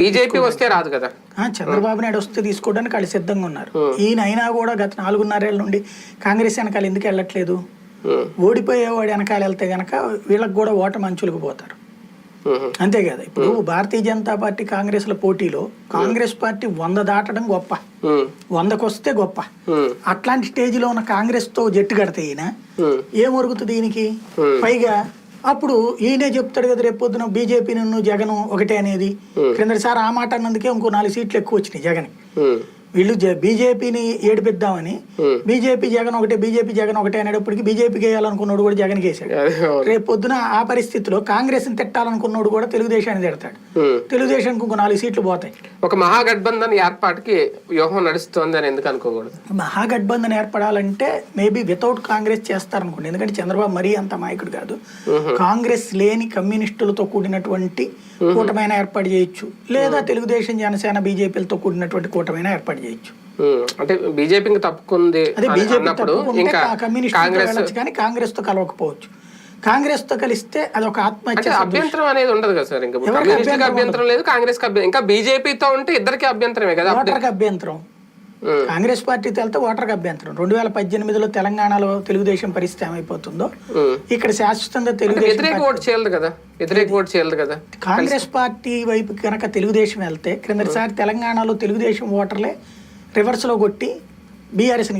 BJP వస్తే రాదు కదా. చంద్రబాబు నాయుడు వస్తే తీసుకోవడానికి వాళ్ళు సిద్ధంగా ఉన్నారు. ఈయన అయినా కూడా గత నాలుగున్నరేళ్ళ నుండి కాంగ్రెస్ వెనకాల ఎందుకు వెళ్ళట్లేదు? ఓడిపోయేవాడు వెనకాల వెళ్తే గనక వీళ్ళకి కూడా ఓటమి అంచులకు పోతారు. అంతే కదా. ఇప్పుడు భారతీయ జనతా పార్టీ కాంగ్రెస్ల పోటీలో కాంగ్రెస్ పార్టీ వంద దాటడం గొప్ప. వందకు వస్తే గొప్ప. అట్లాంటి స్టేజ్లో ఉన్న కాంగ్రెస్తో జట్టు కడితే ఈయన ఉమ్, ఏం ఒరుగుతుంది Hmm. పైగా అప్పుడు ఈయనే చెప్తాడు కదా రేపు పొద్దున బీజేపీ నిన్ను జగన్ ఒకటే అనేది. క్రిందసారి ఆ మాట అన్నందుకే ఇంకో నాలుగు సీట్లు ఎక్కువ వచ్చినాయి జగన్ వీళ్ళు బీజేపీని ఏడిపిద్దామని. బీజేపీ జగన్ ఒకటే బీజేపీ జగన్ ఒకటే అనేటప్పటికి బీజేపీకి వేయాలనుకున్నాడు కూడా జగన్ వేసాడు. రేపు పొద్దున ఆ పరిస్థితిలో కాంగ్రెస్ని తిట్టాలనుకున్నాడు కూడా తెలుగుదేశాన్ని తిడతాడు. తెలుగుదేశానికి ఇంకో నాలుగు సీట్లు పోతాయి. ఒక మహాగఠబంధన్ ఏర్పాటుకి వ్యూహం నడుస్తోంది అని ఎందుకు అనుకోకూడదు? మహాగఠబంధన్ ఏర్పడాలంటే మేబీ వితౌట్ కాంగ్రెస్ చేస్తారనుకోండి. ఎందుకంటే చంద్రబాబు మరీ అంత నాయకుడు కాదు. కాంగ్రెస్ లేని కమ్యూనిస్టులతో కూడినటువంటి కూటమైనా ఏర్పాటు చేయొచ్చు. లేదా తెలుగుదేశం జనసేన బీజేపీలతో కూడినటువంటి కూటమైనా ఏర్పాటు చేయొచ్చు. ఉమ్, అంటే బీజేపీకి తప్పుకుంది అదే అన్నప్పుడు ఇంకా కమ్యూనిస్ట్ కాంగ్రెస్ కానీ కాంగ్రెస్తో కలవకపోవచ్చు. కాంగ్రెస్తో కలిస్తే అది ఒక ఆత్మహత్య అభ్యంతరం అనేది ఉండదు కదా సార్ ఇంకా అభ్యంతరం లేదు కాంగ్రెస్ ఇంకా బీజేపీతో ఉంటే ఇద్దరికి అభ్యంతరమే కదా అభ్యంతరం. కాంగ్రెస్ పార్టీతో వెళ్తే ఓటర్కి అభ్యంతరం రెండు వేల పద్దెనిమిదిలో తెలంగాణలో తెలుగుదేశం పరిస్థితి ఏమైపోతుందో. ఇక్కడ శాశ్వతంగా తెలుగుదేశం వ్యతిరేక ఓటు చేయలేదు కదా వ్యతిరేక ఓటు చేయలేదు కదా. కాంగ్రెస్ పార్టీ వైపు కనుక తెలుగుదేశం వెళ్తే క్రిందటిసారి తెలంగాణలో తెలుగుదేశం ఓటర్లే రివర్స్లో కొట్టి బీఆర్ఎస్ని